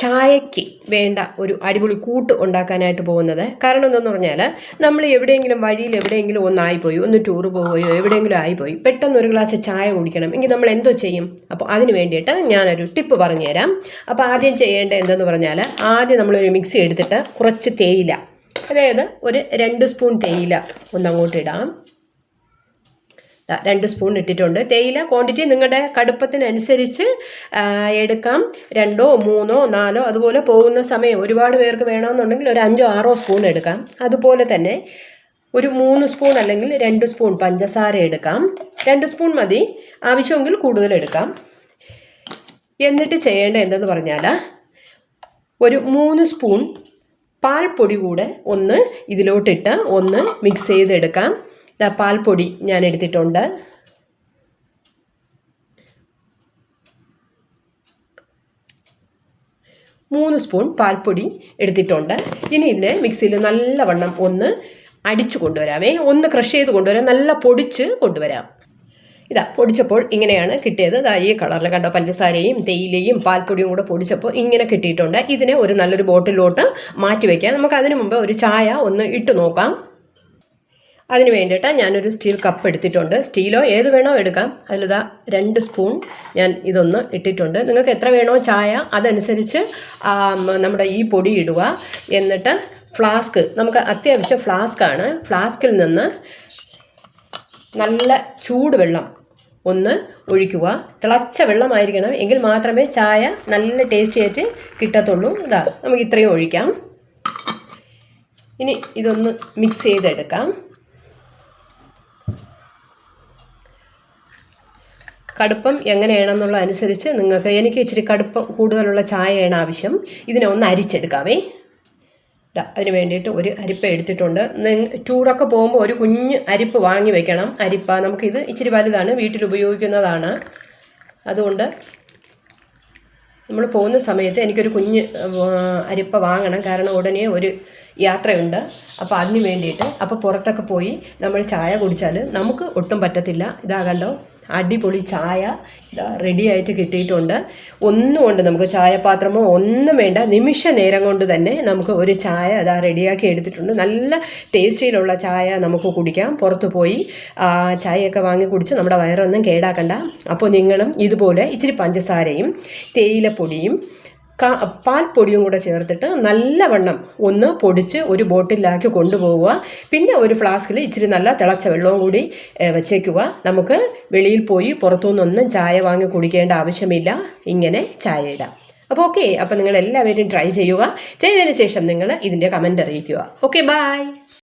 ചായയ്ക്ക് വേണ്ട ഒരു അടിപൊളി കൂട്ട് ഉണ്ടാക്കാനായിട്ട് പോകുന്നത്. കാരണം എന്തെന്ന് പറഞ്ഞാൽ നമ്മൾ എവിടെയെങ്കിലും വഴിയിൽ എവിടെയെങ്കിലും ഒന്നായിപ്പോയി ഒന്ന് ടൂർ പോവുകയോ എവിടെയെങ്കിലും ആയിപ്പോയി പെട്ടെന്ന് ഒരു ഗ്ലാസ് ചായ കുടിക്കണം. എങ്കിൽ നമ്മൾ എന്തോ ചെയ്യും? അപ്പോൾ അതിന് വേണ്ടിയിട്ട് ഞാനൊരു ടിപ്പ് പറഞ്ഞുതരാം അപ്പോൾ ആദ്യം ചെയ്യേണ്ട എന്തെന്ന് പറഞ്ഞാൽ ആദ്യം നമ്മളൊരു മിക്സി എടുത്തിട്ട് കുറച്ച് തേയില അതായത് ഒരു രണ്ട് സ്പൂൺ തേയില ഒന്നങ്ങോട്ട് ഇടാം. ദാ രണ്ട് സ്പൂൺ ഇട്ടിട്ടുണ്ട്. തേയില ക്വാണ്ടിറ്റി നിങ്ങളുടെ കടുപ്പത്തിനനുസരിച്ച് എടുക്കാം. രണ്ടോ മൂന്നോ നാലോ അതുപോലെ പോകുന്ന സമയം ഒരുപാട് പേർക്ക് വേണമെന്നുണ്ടെങ്കിൽ ഒരു അഞ്ചോ ആറോ സ്പൂൺ എടുക്കാം. അതുപോലെ തന്നെ ഒരു മൂന്ന് സ്പൂൺ അല്ലെങ്കിൽ രണ്ട് സ്പൂൺ പഞ്ചസാര എടുക്കാം. രണ്ട് സ്പൂൺ മതി. ആവശ്യമെങ്കിൽ കൂടുതൽ എടുക്കാം. എന്നിട്ട് ചെയ്യേണ്ട എന്തെന്ന് പറഞ്ഞാൽ ഒരു മൂന്ന് സ്പൂൺ പാൽപ്പൊടി കൂടെ ഒന്ന് ഇതിലോട്ടിട്ട് ഒന്ന് മിക്സ് ചെയ്തെടുക്കാം. പാൽപ്പൊടി ഞാൻ എടുത്തിട്ടുണ്ട്. മൂന്ന് സ്പൂൺ പാൽപ്പൊടി എടുത്തിട്ടുണ്ട്. ഇനി ഇതിനെ മിക്സിയിൽ നല്ലവണ്ണം ഒന്ന് അടിച്ചു കൊണ്ടുവരാമേ ഒന്ന് ക്രഷ് ചെയ്ത് കൊണ്ടുവരാം. നല്ല പൊടിച്ച് കൊണ്ടുവരാം. ഇതാ പൊടിച്ചപ്പോൾ ഇങ്ങനെയാണ് കിട്ടിയത്. ഇതാ ഈ കളറിൽ കണ്ടോ പഞ്ചസാരയും തേയിലയും പാൽപ്പൊടിയും കൂടെ പൊടിച്ചപ്പോൾ ഇങ്ങനെ കിട്ടിയിട്ടുണ്ട്. ഇതിനെ ഒരു നല്ലൊരു ബോട്ടിലോട്ട് മാറ്റി വയ്ക്കാം നമുക്ക് അതിനു മുമ്പ് ഒരു ചായ ഒന്ന് ഇട്ട് നോക്കാം. അതിന് വേണ്ടിയിട്ട് ഞാനൊരു സ്റ്റീൽ കപ്പ് എടുത്തിട്ടുണ്ട്. സ്റ്റീലോ ഏത് വേണോ എടുക്കാം. അതിലിതാ രണ്ട് സ്പൂൺ ഞാൻ ഇതൊന്ന് ഇട്ടിട്ടുണ്ട്. നിങ്ങൾക്ക് എത്ര വേണോ ചായ അതനുസരിച്ച് നമ്മുടെ ഈ പൊടി ഇടുക. എന്നിട്ട് ഫ്ലാസ്ക് നമുക്ക് അത്യാവശ്യം ഫ്ലാസ്ക്കാണ് ഫ്ലാസ്കിൽ നിന്ന് നല്ല ചൂടുവെള്ളം ഒന്ന് ഒഴിക്കുക. തിളച്ച വെള്ളമായിരിക്കണം. എങ്കിൽ മാത്രമേ ചായ നല്ല ടേസ്റ്റി ആയിട്ട് കിട്ടത്തുള്ളൂ. ഇതാ നമുക്ക് ഇത്രയും ഒഴിക്കാം. ഇനി ഇതൊന്ന് മിക്സ് ചെയ്തെടുക്കാം. കടുപ്പം എങ്ങനെയാണെന്നുള്ള അനുസരിച്ച് നിങ്ങൾക്ക് എനിക്ക് ഇച്ചിരി കടുപ്പം കൂടുതലുള്ള ചായയാണ് ആവശ്യം. ഇതിനെ ഒന്ന് അരിച്ചെടുക്കാവേ. അതിന് വേണ്ടിയിട്ട് ഒരു അരിപ്പ എടുത്തിട്ടുണ്ട്. ചൂടൊക്കെ പോകുമ്പോൾ ഒരു കുഞ്ഞ് അരിപ്പ് വാങ്ങി വെക്കണം. അരിപ്പ നമുക്കിത് ഇച്ചിരി വലുതാണ് വീട്ടിൽ ഉപയോഗിക്കുന്നതാണ്. അതുകൊണ്ട് നമ്മൾ പോകുന്ന സമയത്ത് എനിക്കൊരു കുഞ്ഞ് അരിപ്പ വാങ്ങണം. കാരണം ഉടനെ ഒരു യാത്രയുണ്ട്. അപ്പോൾ അതിന് വേണ്ടിയിട്ട് അപ്പോൾ പുറത്തൊക്കെ പോയി നമ്മൾ ചായ കുടിച്ചാൽ നമുക്ക് ഒട്ടും പറ്റത്തില്ല. ഇതാ കണ്ടോ അടിപൊളി ചായ ഇതാ റെഡി ആയിട്ട് കിട്ടിയിട്ടുണ്ട്. ഒന്നും കൊണ്ട് നമുക്ക് ചായപാത്രമോ ഒന്നും വേണ്ട. നിമിഷ നേരം കൊണ്ട് തന്നെ നമുക്ക് ഒരു ചായ അതാ റെഡിയാക്കി എടുത്തിട്ടുണ്ട്. നല്ല ടേസ്റ്റിയിലുള്ള ചായ നമുക്ക് കുടിക്കാം. പുറത്ത് പോയി ചായയൊക്കെ വാങ്ങി കുടിച്ച് നമ്മുടെ വയറൊന്നും കേടാക്കണ്ട. അപ്പോൾ നിങ്ങളും ഇതുപോലെ ഇച്ചിരി പഞ്ചസാരയും തേയിലപ്പൊടിയും പാൽപ്പൊടിയും കൂടെ ചേർത്തിട്ട് നല്ലവണ്ണം ഒന്ന് പൊടിച്ച് ഒരു ബോട്ടിലാക്കി കൊണ്ടുപോവുക. പിന്നെ ഒരു ഫ്ലാസ്കിൽ ഇച്ചിരി നല്ല തിളച്ച വെള്ളവും കൂടി വെച്ചേക്കുക. നമുക്ക് വെളിയിൽ പോയി പുറത്തുനിന്നൊന്നും ചായ വാങ്ങി കുടിക്കേണ്ട ആവശ്യമില്ല. ഇങ്ങനെ ചായ ഇടാം. അപ്പോൾ ഓക്കെ അപ്പോൾ നിങ്ങൾ എല്ലാവരും ട്രൈ ചെയ്യുക. ചെയ്തതിന് ശേഷം നിങ്ങൾ ഇതിന്റെ കമന്റ് അറിയിക്കുക. Okay bye